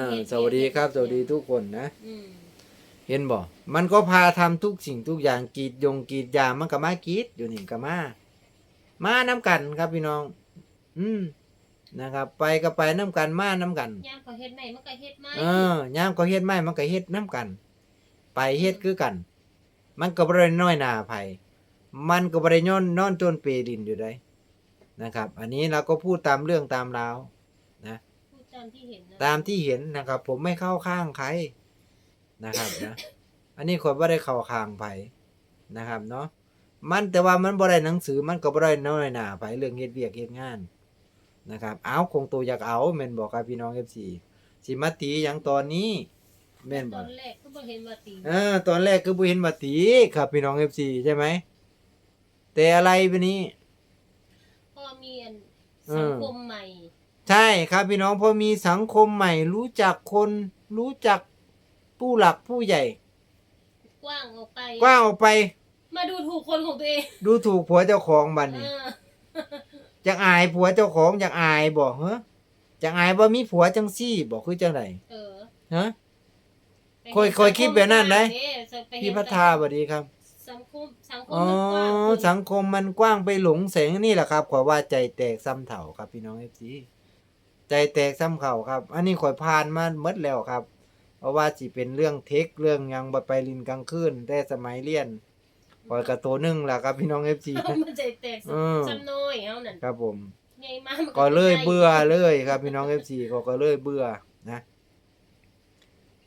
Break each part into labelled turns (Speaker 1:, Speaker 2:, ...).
Speaker 1: อ่าสวัสดีครับ สวัสดีทุกคนนะ
Speaker 2: อืม
Speaker 1: เห็นบ่ มันก็พาทำทุกสิ่งทุกอย่างกรีดยงกรีดยางมันก็มากรีดอยู่นี่ก็มา มาน้ำกันครับพี่น้อง อืมนะครับ ไปก็ไปน้ำกันมาน้ำกัน
Speaker 2: ยามเขาเฮ็ดไหนมันก็เฮ็ดไหม
Speaker 1: เออยามก็เฮ็ดไม่มันก็เฮ็ดน้ำกัน ไปเฮ็ดคือกัน มันก็บ่ได้น้อยหน้าไผมันก็บ่ได้ย้อนนอนจนเปดินอยู่ได้นะครับ อันนี้เราก็พูดตามเรื่องตามราว
Speaker 2: พูดตามที่เห็นนะ
Speaker 1: ตามที่เห็นนะครับ ผมไม่เข้าข้างใครนะครับนะอันนี้คนบ่ได้เข้าข้างไผนะครับเนาะมันแต่ว่ามันบ่ได้หนังสือมันก็บ่ได้น้อยหน้าไผเรื่องเฮ็ดเวียกเฮ็ดงานนะครับ เอาคงตัวอยากเอาแม่นบอกครับพี่น้อง FC สิมาตีหยังตอนนี้แม่น
Speaker 2: ต
Speaker 1: บ่
Speaker 2: อนแรกก็บ่เห็นว่าตี
Speaker 1: เออตอนแรกคือบ่เห็นมาตีครับพี่น้อง FC ใช่ไหมแต่อะไรบัดนี้
Speaker 2: พอมีอัน
Speaker 1: เออ
Speaker 2: สังคมใหม่
Speaker 1: ใช่ครับพี่น้องพอมีสังคมใหม่ รู้จักคน รู้จักผู้หลักผู้ใหญ่
Speaker 2: กว้างออกไป
Speaker 1: กว้างออกไป
Speaker 2: มาดูถูกคนของตัวเอง
Speaker 1: ดูถูกผัวเจ้าของบัด
Speaker 2: เอ
Speaker 1: นี้
Speaker 2: อ
Speaker 1: อยากอายผัวเจ้าของอยากอายบอกเฮ้อยากอายว่ามีผัวจังซี่บอกคือจังได
Speaker 2: เออ
Speaker 1: ฮะ
Speaker 2: ไป
Speaker 1: ค่อยค่อยคิดแบบนั้นได้
Speaker 2: เด้ไปเห็น
Speaker 1: พี่พัฒนาสวัสดีครับ
Speaker 2: สังคมสังคม
Speaker 1: อ๋อ
Speaker 2: มันกว้างขึ้น
Speaker 1: สังคมมันกว้างไปหลงแสงนี่แหละครับขอยว่าใจแตกซ้ำเถ่าครับพี่น้อง FC ใจแตกซ้ำเข่าครับ อันนี้ข่อยผ่านมาหมดแล้วครับ เพราะว่าสิเป็นเรื่องเทคเรื่องหยังบ่ไปลินกลางคืนแต่สมัยเรียนข่อยก็โตหนึงล่ะครับพี่น้อง FC
Speaker 2: เอามันใจแตก
Speaker 1: เออ
Speaker 2: ซ้ำน้อยเฮานั่น
Speaker 1: ครับผม
Speaker 2: ใหญ่มากมัน
Speaker 1: ก็เลย
Speaker 2: ได้
Speaker 1: เบื่อเลยครับพี่น้อง FC ก็ก็เลยเบื่อนะ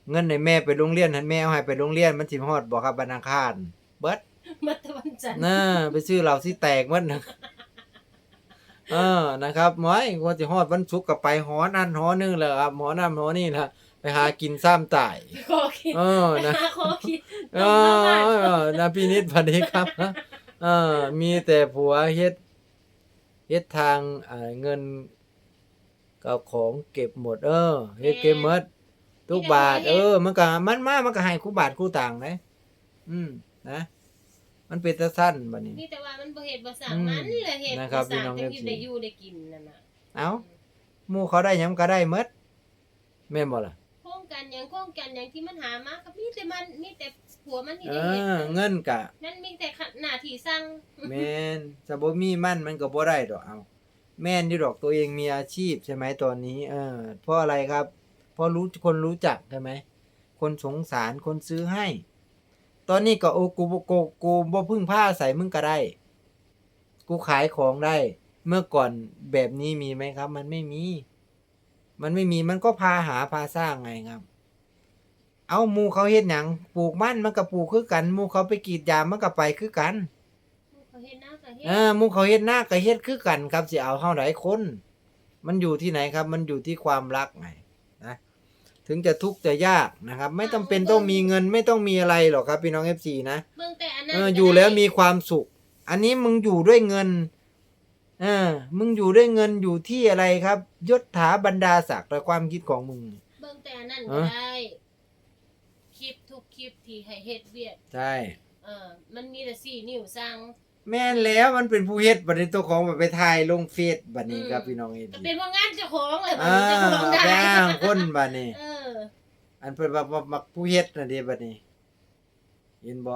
Speaker 1: เงินในแม่ไปโรงเรียนหันแม่เอาให้ไปโรงเรียนมันสิฮอดบ่ครับบันอังคารเบิด
Speaker 2: มาตะวันจันทร์
Speaker 1: น่าไปซื้อเหล้าสิแตกหมดนะ เออนะครับหมอยว่าสิฮอดวันศุกร์ก็ไปหอนั่นหอนึงแหละครับหอนั่นหอนี่ล่ะไปหากินซ้ำตาย
Speaker 2: ขอคิด
Speaker 1: เออนะ
Speaker 2: หาขอคิด
Speaker 1: เออนะพี่นิดพอดีครับนะเออมีแต่ผัวเฮ็ดเฮ็ดทางอ่าเงินกับของเก็บหมด เออเฮ็ดเก็บหมดทุกบาท เออ มันก็มันมามันก็ให้คู่บาทคู่ต่างเลยอืมนะ มันเป็นตะสั้นบัดนี้
Speaker 2: นี่แต่ว่ามันบ่เฮ็ดบ่สั่ง
Speaker 1: อืม
Speaker 2: มันแหละเฮ็ด
Speaker 1: นะครับ
Speaker 2: บ่สั่ง
Speaker 1: พี่น้อง
Speaker 2: แต่
Speaker 1: FC
Speaker 2: กินได้อยู่ได้กินนั่นน่ะ
Speaker 1: เอ้าหมู่เขาได้หยังก็ได้หมดแม่นบ่ล่ะ
Speaker 2: โครงการหยังโครงการหยังที่มันหามาก็มีแต่มันมีแต่ผัวมันที่
Speaker 1: เอ
Speaker 2: ได้เฮ็ด
Speaker 1: อ เงินกะ
Speaker 2: นั่นมีแต่หน้าที่สั่ง
Speaker 1: แม่นถ้าบ่มีมันมันก็บ่ได้ดอกเอาแม่นอยู่ดอกตัวเองมีอาชีพใช่ไหมตอนนี้เออเพราะอะไรครับเพราะรู้คนรู้จักใช่ไหมคนสงสารคนซื้อให้ ตอนนี้ก็โอ้กูบ่กูกูบ่พึ่งผ้าใส่มึงก็ได้ กูขายของได้ เมื่อก่อนแบบนี้มีไหมครับ มันไม่มี มันไม่มีมันก็พาหาพาสร้างไงครับ เอาหมูเขาเฮ็ดหยังปลูกมันมันก็ปลูกคือกันหมูเขาไปกรีดยางมันก็ไปคือกัน
Speaker 2: เขาเฮ็ดหน้าก็เฮ็ด
Speaker 1: เออหมูเขาเฮ็ดหน้าก็เฮ็ดคือกันครับสิเอาเฮาได้คน มันอยู่ที่ไหนครับ มันอยู่ที่ความรักไงนะ ถึงจะทุกข์จะยากนะครับ ไม่จำเป็นต้องมีเงินไม่ต้องมีอะไรหรอกครับพี่น้อง FC นะ
Speaker 2: เบิ่งแต่อันนั้
Speaker 1: เอนออยู่แล้วมีความสุข อันนี้มึงอยู่ด้วยเงินเออมึงอยู่ด้วยเงินอยู่ที่อะไรครับ ยศถาบรรดาศักดิ์และความคิดของมึง
Speaker 2: เบิ่งแต่อันนั้น
Speaker 1: เอ
Speaker 2: ก็
Speaker 1: อ
Speaker 2: ได้คลิปทุกคลิปที่ให้เฮ็ดเวียก
Speaker 1: ใช่
Speaker 2: เออมันมีแต่สี่นิ้วสั่ง
Speaker 1: แม่นแล้วมันเป็นผู้เฮ็ดบัดนี้ตัวของแบบไปถ่ายลงเฟซบัดนี้ครับ
Speaker 2: อืม
Speaker 1: พี่น้องเอ
Speaker 2: ก็
Speaker 1: ดี
Speaker 2: เป็นเพราะงานเจ้าของเลย
Speaker 1: อ่า
Speaker 2: เจ้าของ
Speaker 1: ไป
Speaker 2: ได้
Speaker 1: อ้างคนบัดนี้
Speaker 2: เออ
Speaker 1: อันเป็นว่าว่ามักผู้เฮ็ดน่ะเด้บัดนี้เห็นบ่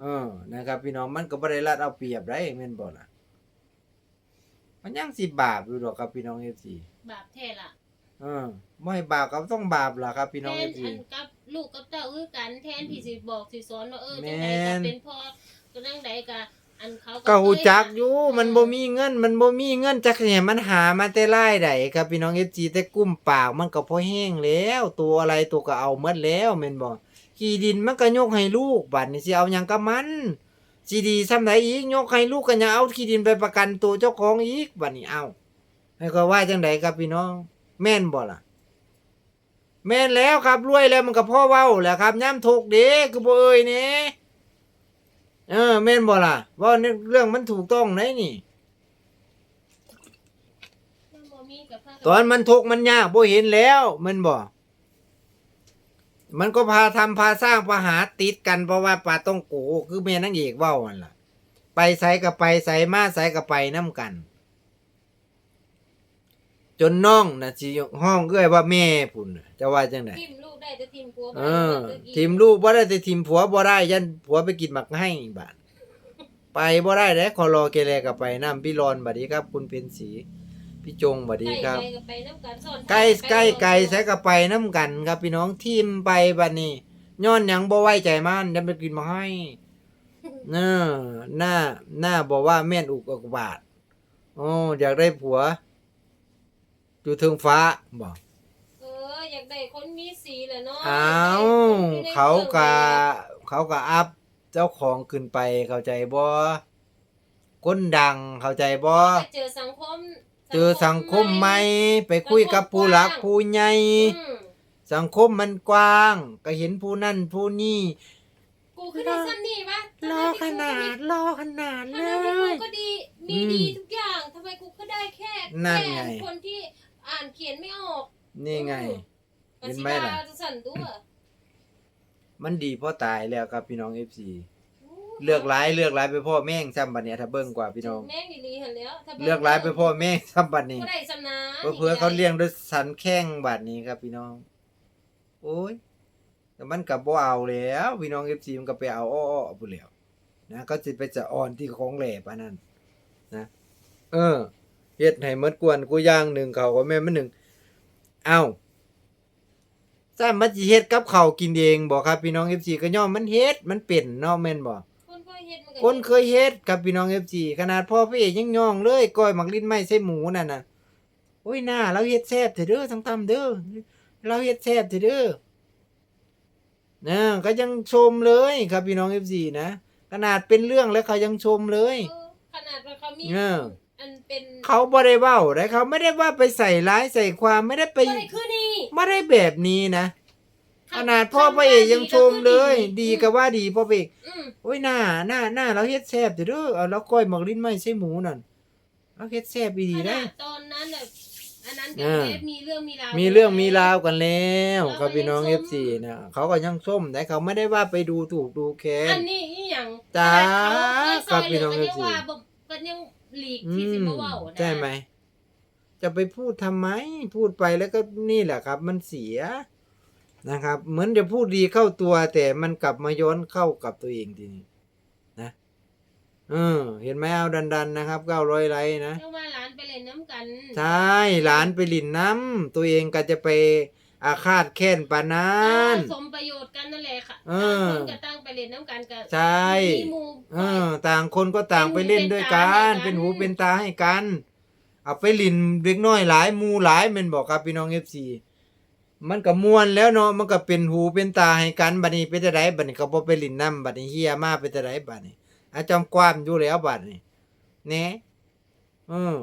Speaker 1: เออนะครับ พี่น้องมันก็บ่ได้รัดเอาเปรียบได้แม่นบ่ล่ะ มันยังสิบาปอยู่ดอกครับพี่น้อง FC
Speaker 2: บาปแท้ล่ะ
Speaker 1: เออบ่ให้บาปก็ต้องบาปล่ะครับ พี่น้อง
Speaker 2: แทน
Speaker 1: FC
Speaker 2: อันกับลูกกับเต้าคือกันแทนที่สิบอกสิสอนว่าเออ
Speaker 1: แม่
Speaker 2: จัง
Speaker 1: น
Speaker 2: ไดก็เป็นพ่อก็จังไดก็ อันเขา
Speaker 1: ก็ฮู้จัก
Speaker 2: เค
Speaker 1: อยู่มันบ่มีเงิน มันบ่มีเงินจักเนี่ยมันหามาแต่รายได้ครับพี่น้อง FC แต่กุ้มปากมันก็พอแห้งแล้ว ตัวอะไรตัวก็เอาหมดแล้วแม่นบ่ขี้ดินมันก็ยกให้ลูกบัดนี้สิเอาหยังกับมันสิดีซำใดอีกยกให้ลูกก็ยังเอาขี้ดินไปประกันตัวเจ้าของอีกบัดนี้เอาให้ก็ว่าจังไดครับพี่น้อง แม่นบ่ล่ะแม่นแล้วครับรวยแล้วมันก็พ่อเว้าแหละครับย่ำทุกข์เด้คือบ่เอ่ยแหน่เออ แม่นบ่ล่ะเว่าเรื่องมันถูกต้องไหนนี่
Speaker 2: มันบ่มีกับพา
Speaker 1: ตอนมันทุกข์มันยากบ่เห็นแล้วมันบ่มันก็พาทำพาสร้างพาหาติดกันเพราะว่าปลาต้องโกคือแม่นางเอกเว้านั่นล่ะ ไปใส่กับไปใส่มาใส่กับไปน้ำกันจจนน้องน่ะสิห้องเอ้อยว่าแม่พุ่นน่ะจะว่าจังได๋
Speaker 2: ทิมลูกได้แต่ทิมผัวบ่
Speaker 1: เอ
Speaker 2: ได้
Speaker 1: อ
Speaker 2: แต่กิน
Speaker 1: ทีมลูกบ่ได้แต่ทีมผัวบ่ได้ยันผัวไปกินหมักให้บาด ไปบ่ได้เด้ขอรอเกเรก็ไปนํพี่รอนบัดนี้ครับ คุณเป็นสีพี่จงบัดนี้ครับ
Speaker 2: ไก่ก็ไปน้ำกันซ่อน
Speaker 1: ไก่ไก่
Speaker 2: ไป
Speaker 1: ไก่ใส่ก็ไปน้ำกันครับพี่น้องทีมไปบัดนี้ย้อนหยังบ่ไว้ใจมันยันไปกินมาให้เนอหน้าหน้าบอกว่าแม่นอุกอุกบาทโอ้อยากได้ผัวอยู่เทิงฟ้าบอก
Speaker 2: เอออยากได้คนมีสีแหละเนาะ
Speaker 1: อ้าว
Speaker 2: อยได้
Speaker 1: เขาก็
Speaker 2: ค
Speaker 1: เขาก็อัพ เจ้าของขึ้นไปเข้าใจบ่คนดังเข้าใจบ่
Speaker 2: นไปเจอสังคม
Speaker 1: เจอสังคมใหม่ไปคุยกับผู้หลักผู้ใหญ่
Speaker 2: อืม
Speaker 1: สังคมมันกว้าง ก็เห็นผู้นั่นผู้นี่
Speaker 2: กูคือได้ซ้ำนี่วะ
Speaker 1: รอขนาดรอขนาด
Speaker 2: ทำ
Speaker 1: เล
Speaker 2: ไมกู
Speaker 1: ย
Speaker 2: ก็ดีมี
Speaker 1: อืม
Speaker 2: ดีทุกอย่างทำไมกูก็ได้แค่
Speaker 1: นั่นไง
Speaker 2: แค่คนที่อ่านเขียนไม่ออก
Speaker 1: นี่ไง
Speaker 2: อื
Speaker 1: เห็น
Speaker 2: สิ
Speaker 1: ไหมล่ะ
Speaker 2: ดาจะสั่นตัว
Speaker 1: มันดีเพราะตายแล้วครับพี่น้อง FC เลือกร้ายเลือกร้ายไปพ่อแม่งซ้ำบัดเนี้ยถ้าเบิ่งกว่าพี่น้อง
Speaker 2: แม่งดีๆหันแล้วถ้บิ่ง
Speaker 1: เลือกร้ายไปพ่อแม่งซ้ำบัดนี้
Speaker 2: ก็ได้สำนา
Speaker 1: เพื่อเขาเลี้ยงด้วยสันแข้งบัดนี้ครับพี่น้อง โอ้ย แต่มันกับบ่เอาแล้วพี่น้อง FC มันก็ไปเอาอ้อๆพุ่นแล้วนะก็สิไปจะอ่อนที่ของแหลปานนั้นนะ เออเฮ็ดให้หมดกวนกูอย่างหนึ่งเขาก็แม่นมันหนึ่งเอ้า ซ้ำมันสิเฮ็ดกับเขาวกินเองบ่ครับพี่น้อง FC ก็ย่อมมันเฮ็ดมันเป็นเนาะแม่นบ่
Speaker 2: คนเคยเฮ็ดมันก็
Speaker 1: คนเคยเฮ็ดกับพี่น้อง FC ขนาดพ่อพี่เอกยังย่องเลยก้อยหมักลิ้นไม้ใส่หมูนั่นน่ะโอ้ยหน้าเราเฮ็ดแซ่บเถอะเด้อทั้งตำเด้อเราเฮ็ดแซ่บเถอะเด้อนะก็ยังชมเลยครับพี่น้อง FC นะขนาดเป็นเรื่องแล้วเขายังชมเลย
Speaker 2: เออขนาดว่าเขามี
Speaker 1: เออ
Speaker 2: อันเป็น
Speaker 1: เขาบ่ได้เว้าได้เขาไม่ได้ว่าไปใส่ร้ายใส่ความไม่ได้ไป
Speaker 2: บ่ได้คือนี่
Speaker 1: ไม่ได้แบบนี้นะขนาดพ่อพระเอกยังชมเลย ดีก็ว่าดีพ่อพระเอก
Speaker 2: อืม
Speaker 1: โอ้ยหน้าหน้าหน้าเราเฮ็ดแซ่บเด้อเด้อเอาแล้วก้อยหมักลิ้นไม้ใส่หมูนั่นเราเฮ็ดแซ่บดี
Speaker 2: ข
Speaker 1: ได้
Speaker 2: นาดตอนนั้นน่ะอันนั้น
Speaker 1: เอ
Speaker 2: กับ
Speaker 1: อ
Speaker 2: เอฟมีเรื่องมีราว
Speaker 1: มีเรื่องมีราวกันแล้ว
Speaker 2: เราก็
Speaker 1: ครับพี่น้อง
Speaker 2: ยังส้ม
Speaker 1: FC นะเขาก็ยังส้มแต่เขาไม่ได้ว่าไปดูถูกดูแค้
Speaker 2: อั
Speaker 1: น
Speaker 2: นนี้อีหยัง
Speaker 1: จ้า
Speaker 2: ขนาดเขาเคยซอยเหลื
Speaker 1: ครับพี่น้อง
Speaker 2: ก็ยัง
Speaker 1: FC
Speaker 2: ว่าบ่ก็ยังหลีก
Speaker 1: อื
Speaker 2: ที่สิ
Speaker 1: ม
Speaker 2: มาเว้านะ
Speaker 1: ใช่ไหม จะไปพูดทำไม พูดไปแล้วก็นี่แหละครับ มันเสียนะครับ เหมือนจะพูดดีเข้าตัว แต่มันกลับมาย้อนเข้ากับตัวเองทีนี้นะเออ เห็นไหมเอาดัน ๆ นะครับเก้าร้อยไลค์นะ
Speaker 2: เรียกว่าหลานไปเล่นน้ำกัน
Speaker 1: ใช่หลานไปหลินน้ำตัวเองก็จะไปอาฆาตแค้นปานนั้น
Speaker 2: สมประโยชน์กันนั่นแหละค่ะ
Speaker 1: เออ
Speaker 2: ต่างคนก็ตั้งไปเล่นน้ำกันกับ
Speaker 1: ใช่
Speaker 2: มีหมู่
Speaker 1: เออ ต่างคนก็ต่างไปเล่นด้วยกัน
Speaker 2: เป็
Speaker 1: เป็น
Speaker 2: นหู
Speaker 1: หู
Speaker 2: เป็
Speaker 1: เป็น
Speaker 2: น
Speaker 1: ตา
Speaker 2: ตาให้
Speaker 1: ให้
Speaker 2: กั
Speaker 1: กันน เอาไปหลินเล็กน้อยหลายมูหลายแม่นบอกครับพี่น้องเอฟซีมันก็ม่วนแล้วเนาะมันก็เป็นหูเป็นตาให้กันบัดนี้เป็นจะไดบัดนี้ก็บ่ไปหลินน้ำบัดนี้เฮียมาเป็นจะไดบัดนี้อาจอมความอยู่แล้วบัดนี้แหน่เออ